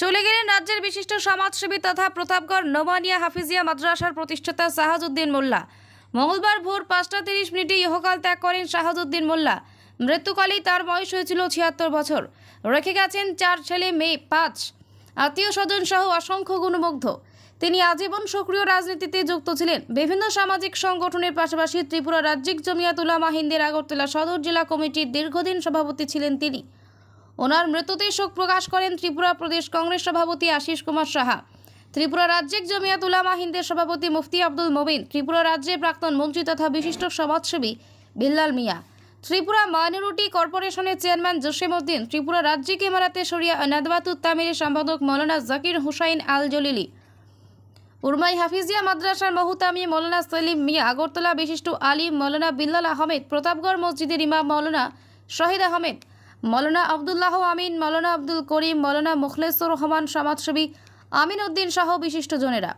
চলে গেলেন রাজ্যের বিশিষ্ট সমাজসেবী তথা প্রতাপগড় নোমানিয়া হাফিজিয়া মাদ্রাসার প্রতিষ্ঠাতা শাহাজউদ্দিন মোল্লা। মঙ্গলবার ভোর পাঁচটা তিরিশ মিনিটে ইহকাল ত্যাগ করেন শাহাজউদ্দিন মোল্লা। মৃত্যুকালেই তার বয়স হয়েছিল ছিয়াত্তর বছর। রেখে গেছেন চার ছেলে, মেয়ে, পাঁচ আত্মীয় স্বজন সহ অসংখ্য গুণমুগ্ধ। তিনি আজীবন সক্রিয় রাজনীতিতে যুক্ত ছিলেন। বিভিন্ন সামাজিক সংগঠনের পাশাপাশি ত্রিপুরা রাজ্যিক জমিয়াত উলামা হিন্দের আগরতলা সদর জেলা কমিটির দীর্ঘদিন সভাপতি ছিলেন তিনি। ওনার মৃত্যুতে শোক প্রকাশ করেন ত্রিপুরা প্রদেশ কংগ্রেস সভাপতি আশিস কুমার সাহা। ত্রিপুরা রাজ্যিক জমিয়াত উলামা হিন্দের সভাপতি মুফতি আব্দুল মোবিন, ত্রিপুরা রাজ্যের প্রাক্তন মন্ত্রী তথা বিশিষ্ট সমাজসেবী বিল্লাল মিয়া, ত্রিপুরা মাইনরিটি কর্পোরেশনের চেয়ারম্যান জসিম উদ্দিন, ত্রিপুরা রাজ্যিক ইমারাতে সরিয়া নাদবাতুত তামিরের সম্পাদক মৌলানা জাকির হুসাইন আল জলিলি উরমাই হাফিজিয়া মাদ্রাসার মহুতামি মৌলানা সেলিম মিয়া আগরতলা বিশিষ্ট আলিম মৌলানা বিল্লাল আহমেদ, প্রতাপগড় মসজিদের ইমাম মৌলানা শহীদ আহমেদ মৌলানা আবদুল্লাহ আমিন, মৌলানা আব্দুল করিম, মৌলানা মুখলেসুর রহমান সমাজসেবী আমিন উদ্দিন সহ বিশিষ্টজনেরা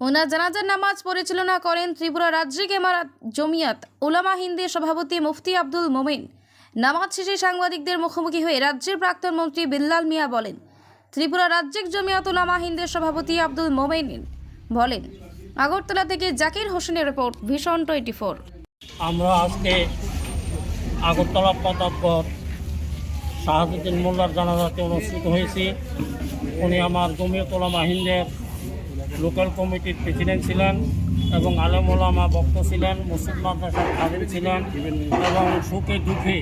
ওনার জানাজার নামাজ পরিচালনা করেন ত্রিপুরা রাজ্যিক এমারাত জমিয়াত উলামা হিন্দের সভাপতি মুফতি আব্দুল মোমিন। নামাজ শেষে সাংবাদিকদের মুখোমুখি হয়ে রাজ্যের প্রাক্তন মন্ত্রী বিল্লাল মিয়া বলেন, ত্রিপুরা রাজ্যিক জমিয়াত উলামা হিন্দের সভাপতি আব্দুল মোমেন বলেন, আগরতলা থেকে জাকির হোসেনের রিপোর্ট, ভীষণ টোয়েন্টি ফোর। আমরা আজকে আগরতলা প্রতাপগড় শাহাবুদ্দিন মোল্লার জানাজাতে অনুষ্ঠিত হয়েছি। উনি আমার জমিয়তলা মাহিন্দের লোকাল কমিটির প্রেসিডেন্ট ছিলেন এবং আলেম ওলামা বক্ত ছিলেন, মসজিদ মাদ্রাসার খাদিম ছিলেন এবং সুখে দুঃখে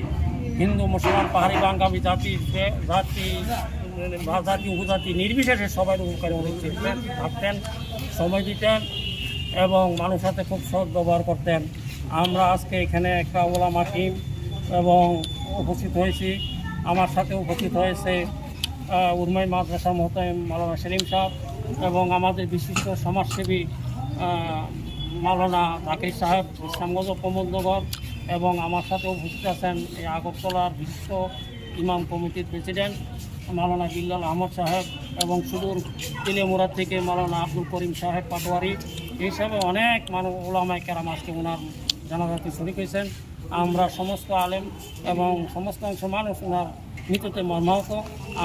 হিন্দু, মুসলমান, পাহাড়ি বাঙ্গালি জাতি জাতি জাতি, উপজাতি নির্বিশেষে সবাই উপকারী ছিলেন থাকতেন সময় দিতেন এবং মানুষের সাথে খুব সৎ ব্যবহার করতেন। আমরা আজকে এখানে একটা ওলামা টিম এবং উপস্থিত হয়েছি। আমার সাথে উপস্থিত হয়েছে উর্মাই মাদ্রাসা মহতাইম মাওলানা সেলিম সাহেব এবং আমাদের বিশিষ্ট সমাজসেবী মালানা জাকির সাহেব, ইসলামগঞ্জ প্রমোদনগর এবং আমার সাথে উপস্থিত আছেন এই আগরতলার বিশিষ্ট ইমাম কমিটির প্রেসিডেন্ট মালানা বিল্লাল আহমদ সাহেব এবং সুদূর তিলেমুরা থেকে মালানা আব্দুল করিম সাহেব পাটোয়ারি। হিসাবে অনেক মানুষ ওলামায় কেরাম আজকে ওনার জানাজাতে শরিক হয়েছেন। আমরা সমস্ত আলেম এবং সমস্ত অংশ মানুষ ওনার মৃত্যুতে মর্মাহত।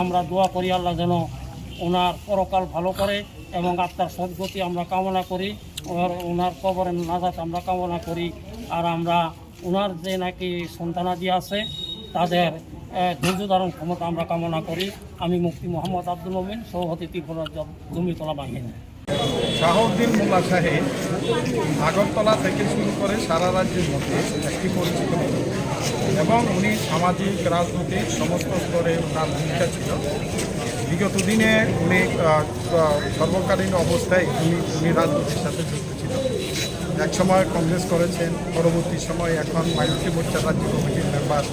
আমরা দোয়া করি আল্লাহ যেন ওনার পরকাল ভালো করে এবং আত্মার সদ্গতি আমরা কামনা করি ওনার ওনার কবরের নাজাত আমরা কামনা করি। আর আমরা ওনার যে নাকি সন্তানাদি আছে, তাদের ধৈর্য ধারণ ক্ষমতা আমরা কামনা করি। আমি মুফতি মোহাম্মদ আব্দুল মমিন, সভাপতি ত্রিপুরা জমিতলা বাহিনী। শাহউদ্দিন মোল্লা সাহেব আগরতলা থেকে শুরু করে সারা রাজ্যের মধ্যে একটি পরিচিত এবং উনি সামাজিক, রাজনৈতিক সমস্ত স্তরে তার ভূমিকা ছিল। বিগত দিনে উনি সর্বকালীন অবস্থায় উনি উনি রাজনীতির সাথে যুক্ত ছিল। এক সময় কংগ্রেস করেছেন, পরবর্তী সময় এখন মাইনরিটি মোর্চার রাজ্য কমিটির মেম্বার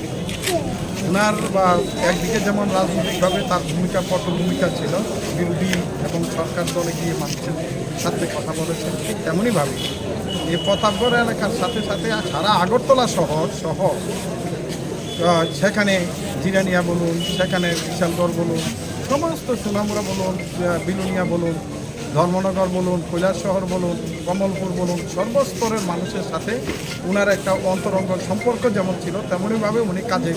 ওনার বা একদিকে যেমন রাজনৈতিকভাবে তার ভূমিকা, কঠোর ভূমিকা ছিল, বিরোধী এবং সরকার দলে গিয়ে মানুষের সাথে কথা বলেছেন, ঠিক তেমনইভাবে। এই প্রতাপগড় এলাকার সাথে সাথে সারা আগরতলা শহর সহ সেখানে জিরানিয়া বলুন, সেখানে বিশালগড় বলুন, সমস্ত সোনামুড়া বলুন বিলুনিয়া বলুন ধর্মনগর বলুন, কৈলাস শহর বলুন, কমলপুর বলুন, সর্বস্তরের মানুষের সাথে ওনার একটা অন্তরঙ্গ সম্পর্ক যেমন ছিল, তেমনইভাবে উনি কাজে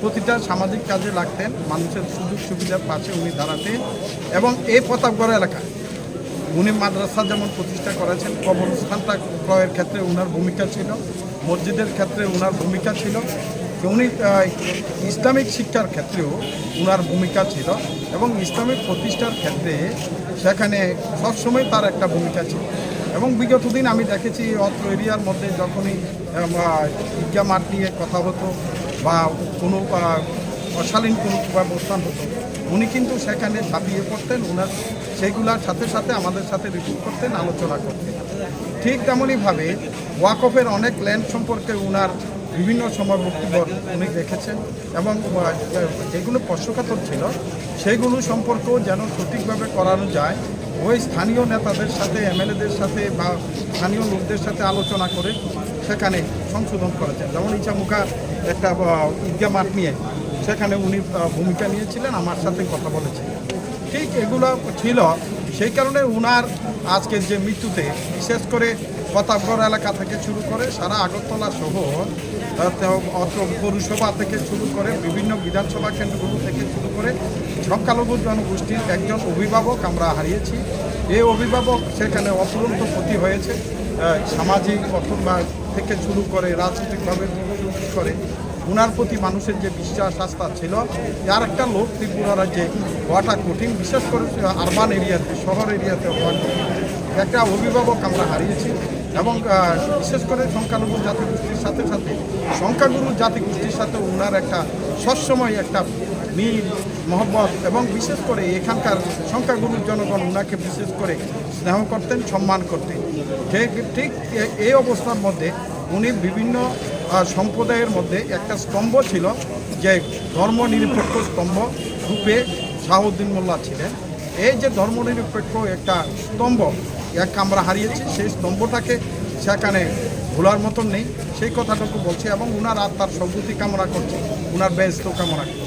প্রতিটা সামাজিক কাজে লাগতেন, মানুষের সুযোগ সুবিধার পাশে উনি দাঁড়াতেন। এবং এই প্রতাপগড় এলাকায় উনি মাদ্রাসা যেমন প্রতিষ্ঠা করেছেন, কবরস্থানটা ক্রয়ের ক্ষেত্রে ওনার ভূমিকা ছিল, মসজিদের ক্ষেত্রে ওনার ভূমিকা ছিল, উনি ইসলামিক শিক্ষার ক্ষেত্রেও ওনার ভূমিকা ছিল, এবং ইসলামিক প্রতিষ্ঠার ক্ষেত্রে সেখানে সবসময় তার একটা ভূমিকা ছিল। এবং বিগত দিন আমি দেখেছি অত্র এরিয়ার মধ্যে যখনই ঈদগাহ মাঠ নিয়ে কথা হতো বা কোনো অশালীন কোনো ব্যবস্থান হতো, উনি কিন্তু সেখানে ঝাঁপিয়ে পড়তেন ওনার সেইগুলোর সাথে সাথে আমাদের সাথে রিপোর্ট করতেন, আলোচনা করতেন। ঠিক তেমনইভাবে ওয়াকফের অনেক ল্যান্ড সম্পর্কে ওনার বিভিন্ন সময় বক্তব্য উনি রেখেছেন এবং যেগুলো স্পর্শকাতর ছিল সেইগুলো সম্পর্কেও যেন সঠিকভাবে করানো যায়। ওই স্থানীয় নেতাদের সাথে এমএলএদের সাথে বা স্থানীয় লোকদের সাথে আলোচনা করে সেখানে সংশোধন করেছেন। যেমন ইচ্ছামুখা একটা আহ, ঈদগাহ মাঠ নিয়ে সেখানে উনি ভূমিকা নিয়েছিলেন আমার সাথে কথা বলেছিলেন। ঠিক এগুলো ছিল। সেই কারণে উনার আজকের যে মৃত্যুতে বিশেষ করে প্রতাপগড় এলাকা থেকে শুরু করে সারা আগরতলা সহ পৌরসভা থেকে শুরু করে বিভিন্ন বিধানসভা কেন্দ্রগুলো থেকে শুরু করে সংখ্যালঘু জনগোষ্ঠীর একজন অভিভাবক আমরা হারিয়েছি। এই অভিভাবক সেখানে অপরন্ত ক্ষতি হয়েছে। সামাজিক অথবা থেকে শুরু করে, রাজনৈতিকভাবে শুরু করে ওনার প্রতি মানুষের যে বিশ্বাস, আস্থা ছিল আর একটা লোক ত্রিপুরা রাজ্যে হওয়াটা কঠিন। বিশেষ করে আরবান এরিয়াতে শহর এরিয়াতে হওয়া একটা অভিভাবক আমরা হারিয়েছি। এবং বিশেষ করে সংখ্যালঘু জাতিগোষ্ঠীর সাথে সাথে সংখ্যাগুরু জাতিগোষ্ঠীর সাথে ওনার একটা সবসময় একটা মিল, মহব্বত এবং বিশেষ করে এখানকার সংখ্যাগুরুর জনগণ ওনাকে বিশেষ করে স্নেহ করতেন, সম্মান করতেন। ঠিক ঠিক এই অবস্থার মধ্যে উনি বিভিন্ন সম্প্রদায়ের মধ্যে একটা স্তম্ভ ছিল যে ধর্মনিরপেক্ষ স্তম্ভ রূপে শাহউদ্দিন মোল্লা ছিলেন। এই যে ধর্মনিরপেক্ষ একটা স্তম্ভ, এক আমরা হারিয়েছি, সেই স্তম্ভটাকে সেখানে ভোলার মতন নেই। সেই কথাটুকু বলছে এবং ওনার আত্মার সম্পত্তি কামনা করছে ওনার ব্যস্ত কামনা করছি।